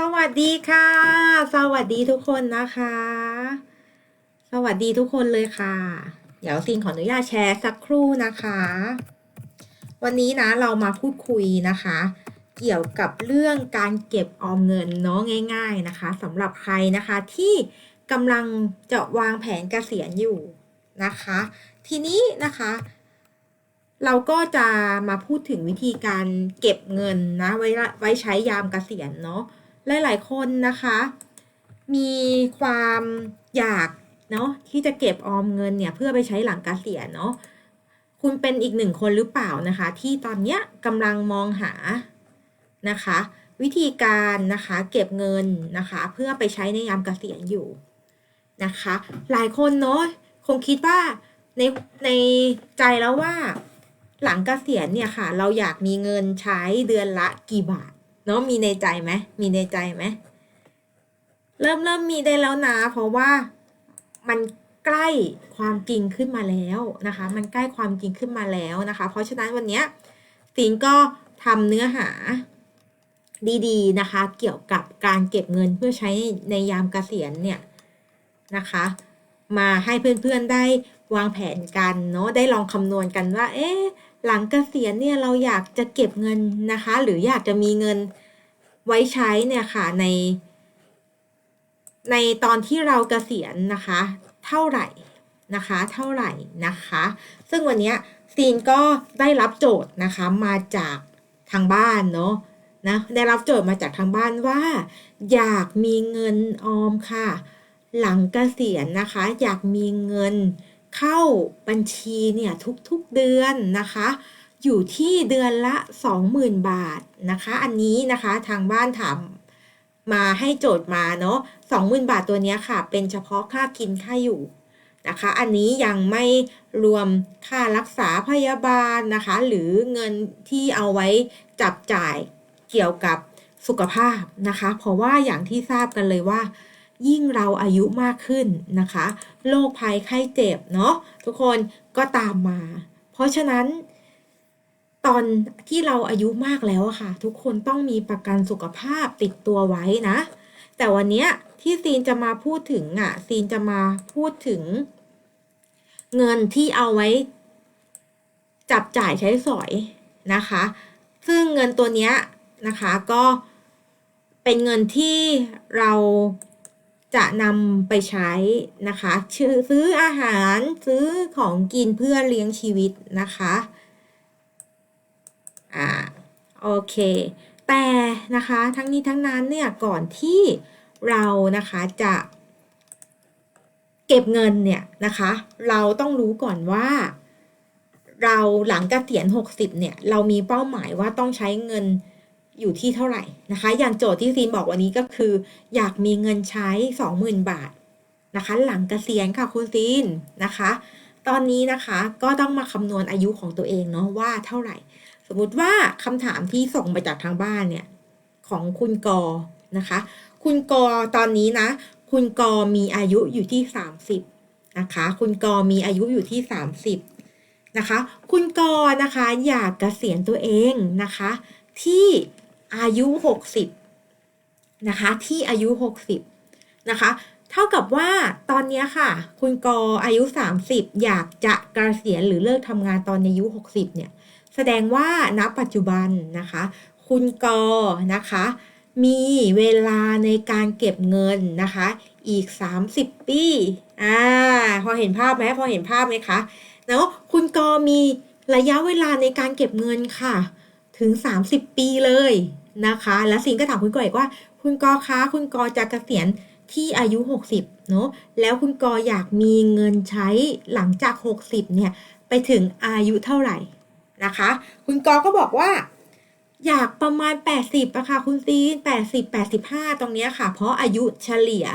สวัสดีค่ะ สวัสดีทุกคนนะคะ สวัสดีทุกคนเลยค่ะ เดี๋ยวซินขออนุญาตแชร์สักครู่นะคะ วันนี้นะเรามาพูดคุยนะคะ เกี่ยวกับเรื่องการเก็บออมเงินเนาะง่าย ๆนะคะสำหรับใครนะคะที่กำลังจะวางแผนเกษียณอยู่นะคะ ทีนี้นะคะเราก็จะมาพูดถึงวิธีการเก็บเงินนะไว้ไว้ใช้ยามเกษียณเนาะ หลาย ๆ คนนะคะ มีความอยากเนาะที่จะเก็บออมเงินเนี่ยเพื่อไปใช้หลังเกษียณเนาะคุณเป็นอีกหนึ่งคนหรือเปล่านะคะ ที่ตอนเนี้ยกำลังมองหานะคะ วิธีการนะคะเก็บเงินนะคะ เพื่อไปใช้ในยามเกษียณอยู่นะคะ หลายคนเนาะคงคิดว่าในในใจแล้วว่าหลังเกษียณเนี่ยค่ะ เราอยากมีเงินใช้เดือนละกี่บาท เนาะมีในใจไหมมีในใจไหมเริ่มเริ่มมีได้แล้วนะเพราะว่ามันใกล้ความจริงขึ้นมาแล้วนะคะ มันใกล้ความจริงขึ้นมาแล้วนะคะ เพราะฉะนั้นวันนี้สิงก็ทำเนื้อหาดีๆนะคะ เกี่ยวกับการเก็บเงินเพื่อใช้ในยามเกษียณเนี่ยนะคะ มาให้เพื่อนๆได้วางแผนกันเนาะได้ลองคำนวณกันว่า เอ๊ะหลังเกษียณเนี่ยเราอยากจะเก็บเงินนะคะ หรืออยากจะมีเงินไว้ใช้เนี่ยค่ะใน ในตอนที่เราเกษียณนะคะ เท่าไหร่นะคะ เท่าไหร่นะคะ ซึ่งวันนี้ซีนก็ได้รับโจทย์นะคะมาจากทางบ้านเนาะนะได้รับโจทย์มาจากทางบ้านว่า อยากมีเงินออมค่ะ หลังเกษียณนะคะ อยากมีเงินเข้าบัญชีเนี่ยทุกๆเดือนนะคะ อยู่ที่เดือนละ 20,000 บาทนะคะ อันนี้นะคะทางบ้านถามมาให้โจทย์มาเนาะ20,000 บาทตัวนี้ค่ะ เป็นเฉพาะค่ากินค่าอยู่นะคะ อันนี้ยังไม่รวมค่ารักษาพยาบาลนะคะ หรือเงินที่เอาไว้จับจ่ายเกี่ยวกับสุขภาพนะคะ เพราะว่าอย่างที่ทราบกันเลยว่า ยิ่งเราอายุมากขึ้นนะคะโรคภัยไข้เจ็บเนาะทุกคนก็ตามมา เพราะฉะนั้น ตอนที่เราอายุมากแล้วอะค่ะ ทุกคนต้องมีประกันสุขภาพติดตัวไว้นะ แต่วันนี้ที่ซีนจะมาพูดถึงอะซีนจะมาพูดถึง เงินที่เอาไว้ จับจ่ายใช้สอยนะคะ ซึ่งเงินตัวเนี้ยนะคะก็เป็นเงินที่เรา จะนำไปใช้นะคะซื้ออาหารซื้อของกินเพื่อเลี้ยงชีวิตนะคะอ่าโอเคแต่นะคะทั้งนี้ทั้งนั้นเนี่ยก่อนที่เรานะคะจะเก็บเงินเนี่ยนะคะ เราต้องรู้ก่อนว่า เราหลังเกษียณ 60เนี่ยเรามีเป้าหมายว่าต้องใช้เงิน อยู่ที่เท่าไหร่นะคะ อย่างโจทย์ที่ซีนบอกวันนี้ก็คือ อยากมีเงินใช้ 20,000 บาทนะคะ หลังเกษียณค่ะคุณซีนนะคะ ตอนนี้นะคะก็ต้องมาคำนวณอายุของตัวเองเนาะว่าเท่าไหร่ สมมุติว่าคำถามที่ส่งมาจากทางบ้านเนี่ยของคุณกอนะคะ คุณกอตอนนี้นะ คุณกอมีอายุอยู่ที่ 30นะคะ คุณกอมีอายุอยู่ที่ 30นะคะ คุณกอนะคะอยากเกษียณตัวเองนะคะ ที่ อายุ 60 นะคะ ที่อายุ 60 นะคะ เท่ากับว่าตอนนี้ค่ะ คุณกออายุ 30 อยากจะเกษียณหรือเลิกทำงานตอนอายุ 60 เนี่ย แสดงว่าณปัจจุบันนะคะ คุณกอนะคะ มีเวลาในการเก็บเงินนะคะ อีก 30 ปี อ่า พอเห็นภาพไหมพอเห็นภาพไหมคะเนาะคุณกอมีระยะเวลาในการเก็บเงินค่ะ ถึง 30 ปีเลย นะคะ แล้วสิงก็ถามคุณกออีกว่า คุณกอคะคุณกอจะเกษียณที่อายุ 60เนาะแล้วคุณกออยากมีเงินใช้หลังจาก 60เนี่ยไปถึงอายุเท่าไหร่นะคะ คุณกอก็บอกว่า อยากประมาณ 80อะค่ะคุณซีน80 85 ตรงเนี้ยค่ะ เพราะอายุเฉลี่ย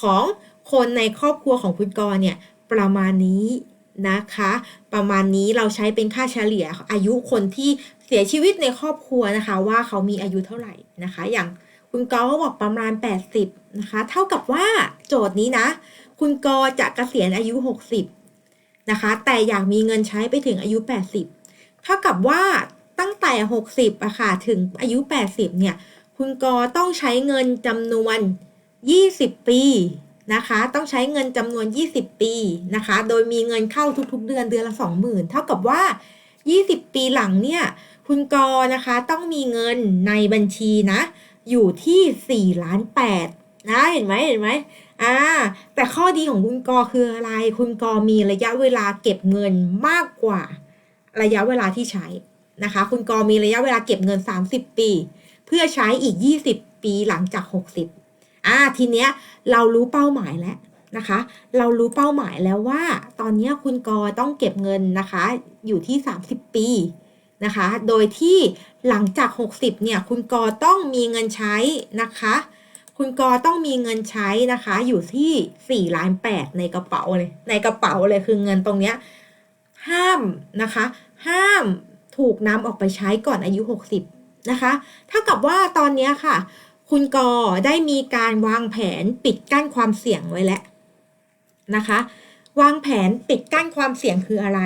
ของคนในครอบครัวของคุณกรเนี่ยประมาณนี้ นะคะ ประมาณนี้เราใช้เป็นค่าเฉลี่ยอายุคนที่เสียชีวิตในครอบครัวนะคะ ว่าเขามีอายุเท่าไหร่นะคะ อย่างคุณกอก็บอกประมาณ 80 นะคะ เท่ากับว่าโจทย์นี้นะ คุณกอจะเกษียณอายุ 60 นะคะ แต่อยากมีเงินใช้ไปถึงอายุ 80 เท่ากับว่าตั้งแต่ 60อะค่ะถึงอายุ 80 เนี่ย คุณกอต้องใช้เงินจำนวน 20 ปี นะคะ ต้องใช้เงินจำนวน 20 ปีนะคะ โดยมีเงินเข้าทุกๆ เดือนเดือนละ 20,000 เท่ากับว่า 20 ปีหลังเนี่ยคุณกอนะคะต้องมีเงินในบัญชีนะ อยู่ที่4ล้าน8นะเห็นไหมเห็นไหมอ่าแต่ข้อดีของคุณกอคืออะไร คุณกอมีระยะเวลาเก็บเงินมากกว่า ระยะเวลาที่ใช้นะคะ คุณกอมีระยะเวลาเก็บเงิน 30 ปี เพื่อใช้อีก 20 ปีหลังจาก 60 อ่าทีเนี้ยเรารู้เป้าหมายแล้วนะคะ เรารู้เป้าหมายแล้วว่า ตอนนี้คุณกอต้องเก็บเงินนะคะ อยู่ที่ 30 ปีนะคะ โดยที่หลังจาก 60 เนี่ย คุณกอต้องมีเงินใช้นะคะ คุณกอต้องมีเงินใช้นะคะ อยู่ที่4ล้าน8ในกระเป๋าเลย ในกระเป๋าเลยคือเงินตรงเนี้ยห้ามนะคะ ห้ามถูกนำออกไปใช้ก่อนอายุ 60 นะคะ เท่ากับว่าตอนนี้ค่ะ คุณกอได้มีการวางแผนปิดกั้นความเสี่ยงไว้แล้วนะคะ วางแผนปิดกั้นความเสี่ยงคืออะไร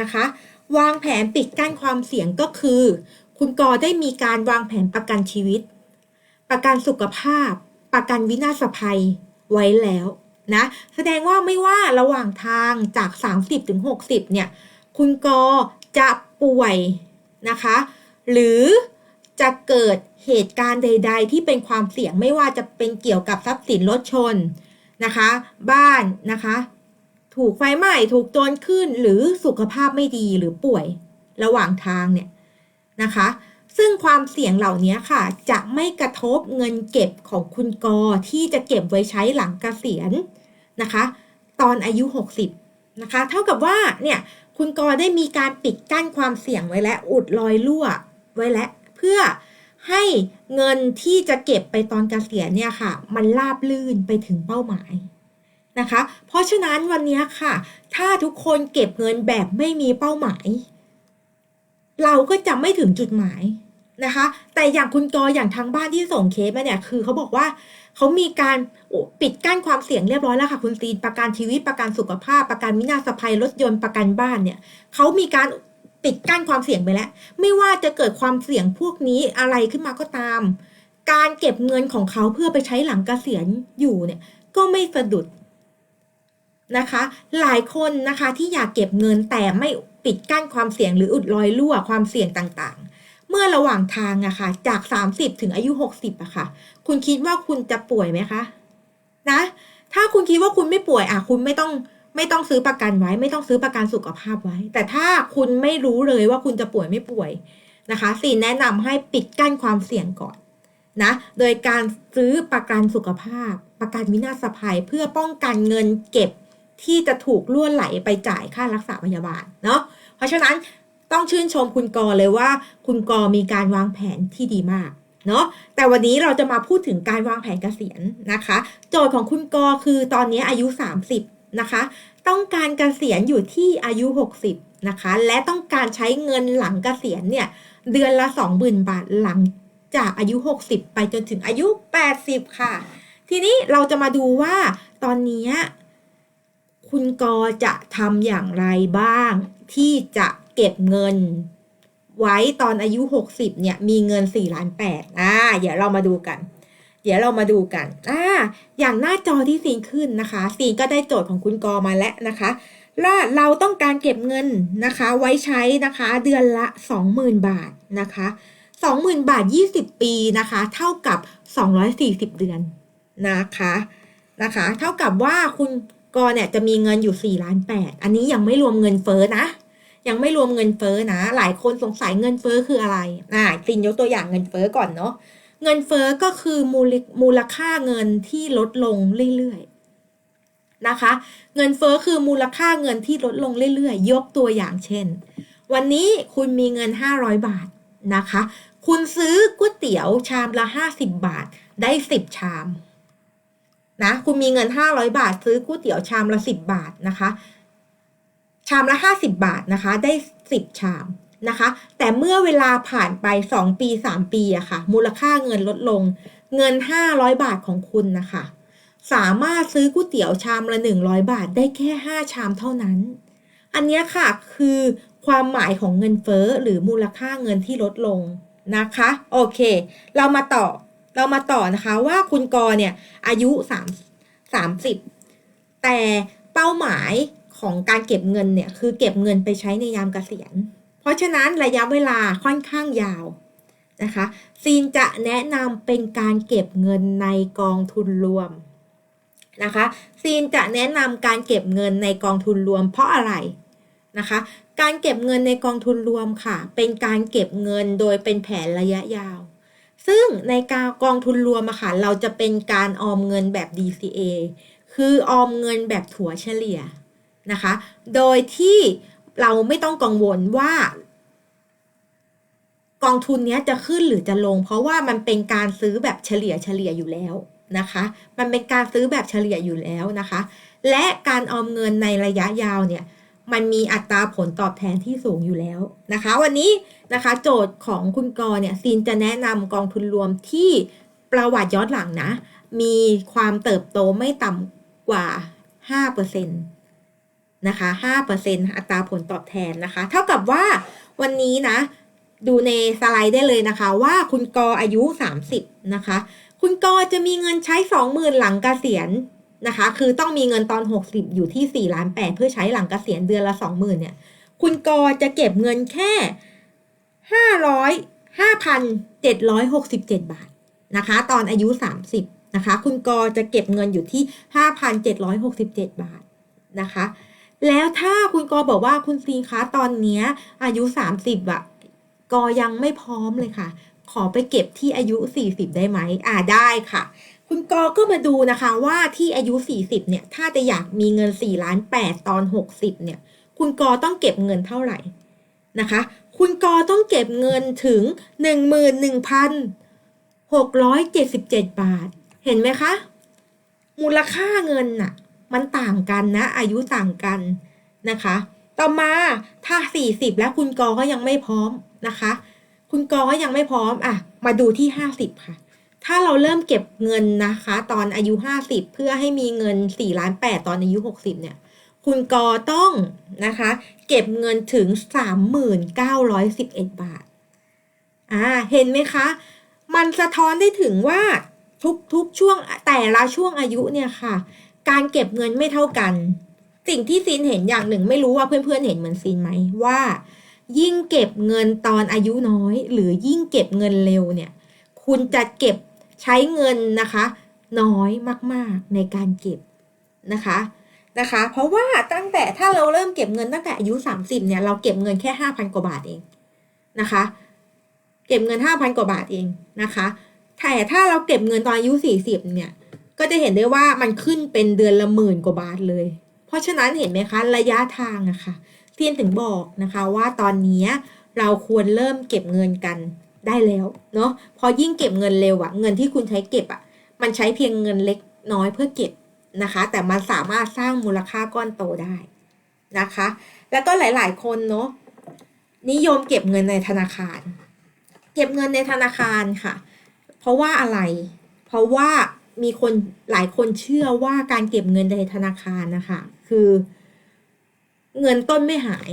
นะคะ วางแผนปิดกั้นความเสี่ยงก็คือ คุณกอได้มีการวางแผนประกันชีวิต ประกันสุขภาพ ประกันวินาศภัยไว้แล้วนะแสดงว่าไม่ว่าระหว่างทางจาก 30ถึง60เนี่ย คุณกอจะป่วยนะคะ หรือ จะเกิดเหตุการณ์ใด ๆ ที่เป็นความเสี่ยงไม่ว่าจะเป็นเกี่ยวกับทรัพย์สินรถชนนะคะ บ้านนะคะ ถูกไฟไหม้ถูกโจรขึ้นหรือสุขภาพไม่ดีหรือป่วยระหว่างทางเนี่ยนะคะ ซึ่งความเสี่ยงเหล่านี้ค่ะ จะไม่กระทบเงินเก็บของคุณกอที่จะเก็บไว้ใช้หลังเกษียณนะคะ ตอนอายุ 60นะคะ เท่ากับว่าเนี่ยคุณกอได้มีการปิดกั้นความเสี่ยงไว้และอุดรอยรั่วไว้แล้ว เพื่อให้เงินที่จะเก็บไปตอนเกษียณเนี่ยค่ะ มันราบลื่นไปถึงเป้าหมายนะคะ เพราะฉะนั้นวันนี้ค่ะ ถ้าทุกคนเก็บเงินแบบไม่มีเป้าหมาย เราก็จะไม่ถึงจุดหมายนะคะ แต่อย่างคุณกออย่างทางบ้านที่ส่งเคสมาเนี่ยคือเขาบอกว่าเขามีการปิดกั้นความเสี่ยงเรียบร้อยแล้วค่ะ คุณตีนประกันชีวิตประกันสุขภาพ ประกันวินาศภัยรถยนต์ประกันบ้านเนี่ยเขามีการ ปิดกั้นความเสี่ยงไปแล้ว ไม่ว่าจะเกิดความเสี่ยงพวกนี้อะไรขึ้นมาก็ตาม การเก็บเงินของเขาเพื่อไปใช้หลังเกษียณอยู่เนี่ยก็ไม่สะดุดนะคะ หลายคนนะคะที่อยากเก็บเงินแต่ไม่ปิดกั้นความเสี่ยงหรืออุดรอยรั่วความเสี่ยงต่างๆ เมื่อระหว่างทางอะคะ่ะจาก 30 ถึงอายุ 60อะค่ะ คุณคิดว่าคุณจะป่วยไหมคะ นะ ถ้าคุณคิดว่าคุณไม่ป่วยอะคุณไม่ต้อง ไม่ต้องซื้อประกันไว้ ไม่ต้องซื้อประกันสุขภาพไว้ แต่ถ้าคุณไม่รู้เลยว่าคุณจะป่วยไม่ป่วยนะคะสิ่แนะนำให้ปิดกั้นความเสี่ยงก่อนนะโดยการซื้อประกันสุขภาพ ประกันวินาศภัยเพื่อป้องกันเงินเก็บที่จะถูกล่วนไหลไปจ่ายค่ารักษาพยาบาลเนาะเพราะฉะนั้นต้องชื่นชมคุณกอเลยว่า คุณกอมีการวางแผนที่ดีมากเนาะแต่วันนี้เราจะมาพูดถึงการวางแผนเกษียณนะคะ โจทย์ของคุณกอคือตอนนี้อายุ 30 นะคะ ต้องการเกษียณอยู่ที่อายุ 60นะคะ และต้องการใช้เงินหลังเกษียณเนี่ยเดือนละ 20,000 บาทหลังจากอายุ 60 ไปจนถึงอายุ 80 ค่ะ ทีนี้เราจะมาดูว่าตอนนี้คุณกอจะทำอย่างไรบ้าง ที่จะเก็บเงิน ไว้ตอนอายุ 60เนี่ยมีเงิน 4 ล้าน8อ่าเดี๋ยวเรามาดูกัน เดี๋ยวเรามาดูกันอ่าอย่างหน้าจอที่ซีขึ้นนะคะซีก็ได้โจทย์ของคุณกอมาแล้วนะคะว่าเราต้องการเก็บเงินนะคะ ไว้ใช้นะคะ เดือนละ 20,000 บาทนะคะ20,000 บาท 20 ปีนะคะ เท่ากับ 240 เดือนนะคะนะคะ เท่ากับว่าคุณกอเนี่ยจะมีเงินอยู่4ล้าน8อันนี้ยังไม่รวมเงินเฟ้อนะ ยังไม่รวมเงินเฟ้อนะ หลายคนสงสัยเงินเฟ้อคืออะไรอ่าซินยกตัวอย่างเงินเฟ้อก่อนเนาะ เงินเฟ้อก็คือมูลมูลค่าเงินที่ลดลงเรื่อยๆนะคะ เงินเฟ้อคือมูลค่าเงินที่ลดลงเรื่อยๆ ยกตัวอย่างเช่น วันนี้คุณมีเงิน 500 บาทนะคะ คุณซื้อก๋วยเตี๋ยวชามละ 50 บาทได้ 10 ชามนะคุณมีเงิน 500 บาท ซื้อก๋วยเตี๋ยวชามละ 10 บาทนะคะ ชามละ 50 บาทนะคะ ได้ 10 ชาม นะคะ แต่เมื่อเวลาผ่านไป 2 ปี 3 ปีอะค่ะ มูลค่าเงินลดลง เงิน 500 บาทของคุณนะคะ สามารถซื้อก๋วยเตี๋ยวชามละ 100 บาทได้แค่ 5 ชามเท่านั้น อันนี้ค่ะคือความหมายของเงินเฟ้อหรือมูลค่าเงินที่ลดลงนะคะ โอเค เรามาต่อเรามาต่อนะคะว่าคุณกรเนี่ยอายุสามสามสิบแต่เป้าหมายของการเก็บเงินเนี่ยคือเก็บเงินไปใช้ในยามเกษียณ เพราะฉะนั้นระยะเวลาค่อนข้างยาวนะคะซีนจะแนะนำเป็นการเก็บเงินในกองทุนรวมนะคะซีนจะแนะนำการเก็บเงินในกองทุนรวม เพราะอะไรนะคะ การเก็บเงินในกองทุนรวมค่ะ เป็นการเก็บเงินโดยเป็นแผนระยะยาว ซึ่งในการกองทุนรวมอะค่ะเราจะเป็นการออมเงินแบบ DCA คือออมเงินแบบถั่วเฉลี่ยนะคะ โดยที่ เราไม่ต้องกังวลว่า กองทุนนี้จะขึ้นหรือจะลง เพราะว่ามันเป็นการซื้อแบบเฉลี่ยเฉลี่ยอยู่แล้วนะคะ มันเป็นการซื้อแบบเฉลี่ยอยู่แล้วนะคะ และการออมเงินในระยะยาวเนี่ยมันมีอัตราผลตอบแทนที่สูงอยู่แล้วนะคะ วันนี้นะคะโจทย์ของคุณกรเนี่ยซีนจะแนะนำกองทุนรวมที่ประวัติย้อนหลังนะ มีความเติบโตไม่ต่ำกว่า 5%น นะคะ5%อัตราผลตอบแทนนะคะ เท่ากับว่าวันนี้นะ ดูในสไลด์ได้เลยนะคะ ว่าคุณกออายุ 30 นะคะ คุณกอจะมีเงินใช้ 20,000 หลังเกษียณนะคะ คือต้องมีเงินตอน 60 อยู่ที่ 4 ล้าน 8 เพื่อใช้หลังเกษียณเดือนละ 20,000 เนี่ย คุณกอจะเก็บเงินแค่ 500 5,767 บาทนะคะ ตอนอายุ 30 นะคะ คุณกอจะเก็บเงินอยู่ที่ 5,767 บาทนะคะ แล้วถ้าคุณกอบอกว่าคุณซีคะตอนเนี้ยอายุ 30อะกอยังไม่พร้อมเลยค่ะ ขอไปเก็บที่อายุ 40 ได้ไหมอ่าได้ค่ะ คุณกอก็มาดูนะคะว่าที่อายุ 40เนี่ย ถ้าจะอยากมีเงิน4ล้าน8ตอน 60เนี่ย คุณกอต้องเก็บเงินเท่าไหร่นะคะ คุณกอต้องเก็บเงินถึง 11,677 บาท เห็นไหมคะ มูลค่าเงินน่ะ มันต่างกันนะ อายุต่างกันนะคะ ต่อมาถ้า 40 แล้วคุณกอก็ยังไม่พร้อมนะคะ คุณกอก็ยังไม่พร้อมอะมาดูที่ 50 ค่ะ ถ้าเราเริ่มเก็บเงินนะคะ ตอนอายุ 50 เพื่อให้มีเงิน4ล้าน8ตอนอายุ 60 เนี่ย คุณกอต้องนะคะ เก็บเงินถึง 3911 บาทอ่าเห็นไหมคะ มันสะท้อนได้ถึงว่าทุกทุกช่วงแต่ละช่วงอายุเนี่ยค่ะ การเก็บเงินไม่เท่ากัน สิ่งที่ซีนเห็นอย่างหนึ่งไม่รู้ว่าเพื่อนๆเห็นเหมือนซีนไหมว่า ยิ่งเก็บเงินตอนอายุน้อย หรือยิ่งเก็บเงินเร็วเนี่ย คุณจะเก็บใช้เงินนะคะ น้อยมากๆในการเก็บนะคะนะคะ เพราะว่าตั้งแต่ถ้าเราเริ่มเก็บเงินตั้งแต่อายุ 30เนี่ยเราเก็บเงินแค่5,000กว่าบาทเองนะคะ เก็บเงิน5,000กว่าบาทเองนะคะแต่ถ้าเราเก็บเงินตอนอายุ40เนี่ย ก็จะเห็นได้ว่ามันขึ้นเป็นเดือนละหมื่นกว่าบาทเลย เพราะฉะนั้นเห็นไหมคะระยะทางอะค่ะเทียนถึงบอกนะคะว่าตอนนี้เราควรเริ่มเก็บเงินกันได้แล้วเนาะพอยิ่งเก็บเงินเร็วอะเงินที่คุณใช้เก็บอะมันใช้เพียงเงินเล็กน้อยเพื่อเก็บนะคะ แต่มันสามารถสร้างมูลค่าก้อนโตได้นะคะ แล้วก็หลายๆ คนเนาะนิยมเก็บเงินในธนาคาร เก็บเงินในธนาคารค่ะ เพราะว่าอะไร เพราะว่า มีคนหลายคนเชื่อว่าการเก็บเงินในธนาคารนะคะ คือ เงินต้นไม่หาย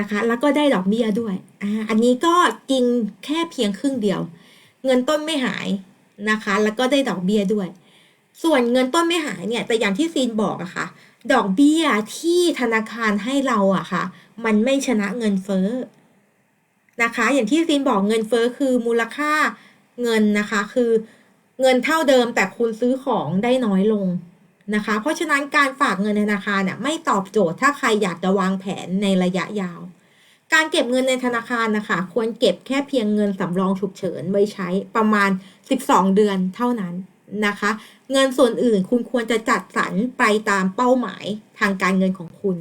นะคะ แล้วก็ได้ดอกเบี้ยด้วยอ่าอันนี้ก็จริงแค่เพียงครึ่งเดียว เงินต้นไม่หายนะคะ แล้วก็ได้ดอกเบี้ยด้วย ส่วนเงินต้นไม่หายเนี่ย แต่อย่างที่ซีนบอกอะค่ะ ดอกเบี้ยที่ธนาคารให้เราอะค่ะ มันไม่ชนะเงินเฟ้อนะคะ อย่างที่ซีนบอกเงินเฟ้อคือมูลค่าเงินนะคะ คือ เงินเท่าเดิมแต่คุณซื้อของได้น้อยลงนะคะ เพราะฉะนั้นการฝากเงินในธนาคารเนี่ยไม่ตอบโจทย์ถ้าใครอยากจะวางแผนในระยะยาว การเก็บเงินในธนาคารนะคะ ควรเก็บแค่เพียงเงินสำรองฉุกเฉินไว้ใช้ประมาณ 12 เดือนเท่านั้นนะคะ เงินส่วนอื่นคุณควรจะจัดสรรไปตามเป้าหมายทางการเงินของคุณ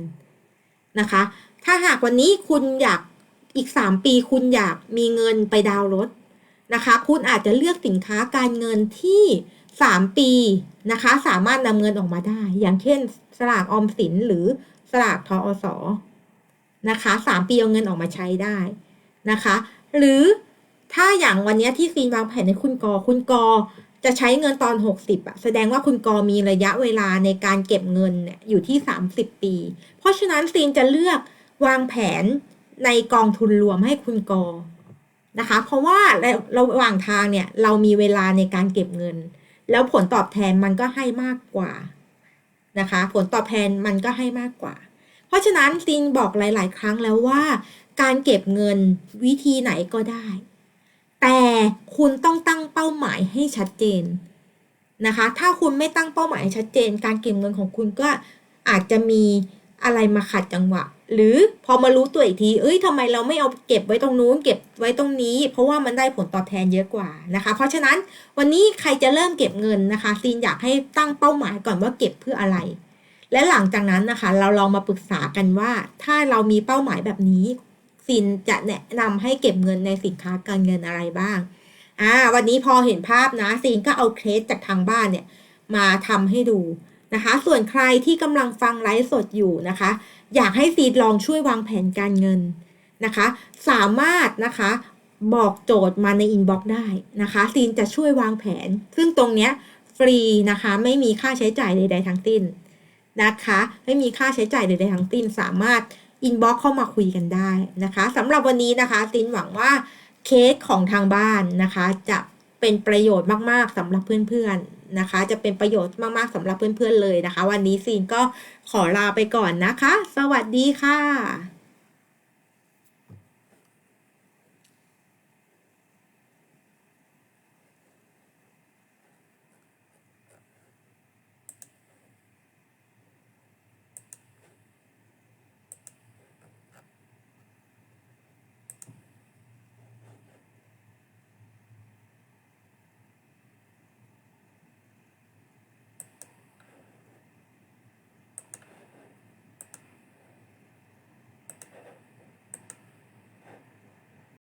นะคะ ถ้าหากวันนี้คุณอยากอีก 3 ปีคุณอยากมีเงินไปดาวน์รถ นะคะ คุณอาจจะเลือกสินค้าการเงินที่ 3 ปีนะคะ สามารถนำเงินออกมาได้ อย่างเช่น สลากออมสินหรือสลากทออสอนะคะสามปีเอาเงินออกมาใช้ได้นะคะ หรือถ้าอย่างวันนี้ที่ซีนวางแผนในคุณกอ คุณกอจะใช้เงินตอน 60อะแสดงว่าคุณกอมีระยะเวลาในการเก็บเงินอยู่ที่ 30 ปี เพราะฉะนั้นซีนจะเลือกวางแผนในกองทุนรวมให้คุณกอ นะคะ เพราะว่าระหว่างทางเนี่ยเรามีเวลาในการเก็บเงิน แล้วผลตอบแทนมันก็ให้มากกว่านะคะ ผลตอบแทนมันก็ให้มากกว่า เพราะฉะนั้นซินบอกหลาย ๆ ครั้งแล้วว่า การเก็บเงินวิธีไหนก็ได้ แต่คุณต้องตั้งเป้าหมายให้ชัดเจนนะคะ ถ้าคุณไม่ตั้งเป้าหมายชัดเจน การเก็บเงินของคุณก็อาจจะมีอะไรมาขัดจังหวะ หรือพอมารู้ตัวอีกที เอ้ยทำไมเราไม่เอาเก็บไว้ตรงนู้นเก็บไว้ตรงนี้ เพราะว่ามันได้ผลตอบแทนเยอะกว่านะคะ เพราะฉะนั้นวันนี้ใครจะเริ่มเก็บเงินนะคะ ซีนอยากให้ตั้งเป้าหมายก่อนว่าเก็บเพื่ออะไร และหลังจากนั้นนะคะ เราลองมาปรึกษากันว่า ถ้าเรามีเป้าหมายแบบนี้ซินจะแนะนำให้เก็บเงินในสินค้าการเงินอะไรบ้าง อ่า วันนี้พอเห็นภาพนะ ซีนก็เอาเคสจากทางบ้านเนี่ยมาทำให้ดูนะคะ ส่วนใครที่กำลังฟังไลฟ์สดอยู่นะคะ อยากให้ซีนลองช่วยวางแผนการเงินนะคะ สามารถนะคะบอกโจทย์มาในอินบ็อกซ์ได้นะคะซีนจะช่วยวางแผน ซึ่งตรงเนี้ยฟรีนะคะไม่มีค่าใช้จ่ายใดๆทั้งสิ้นนะคะ ไม่มีค่าใช้จ่ายใดๆทั้งสิ้น สามารถอินบ็อกซ์เข้ามาคุยกันได้นะคะสำหรับวันนี้นะคะซีนหวังว่าเคสของทางบ้านนะคะ จะเป็นประโยชน์มากๆสำหรับเพื่อนๆ นะคะ จะเป็นประโยชน์มากๆสำหรับเพื่อนๆเลยนะคะ วันนี้ซีนก็ขอลาไปก่อนนะคะ สวัสดีค่ะ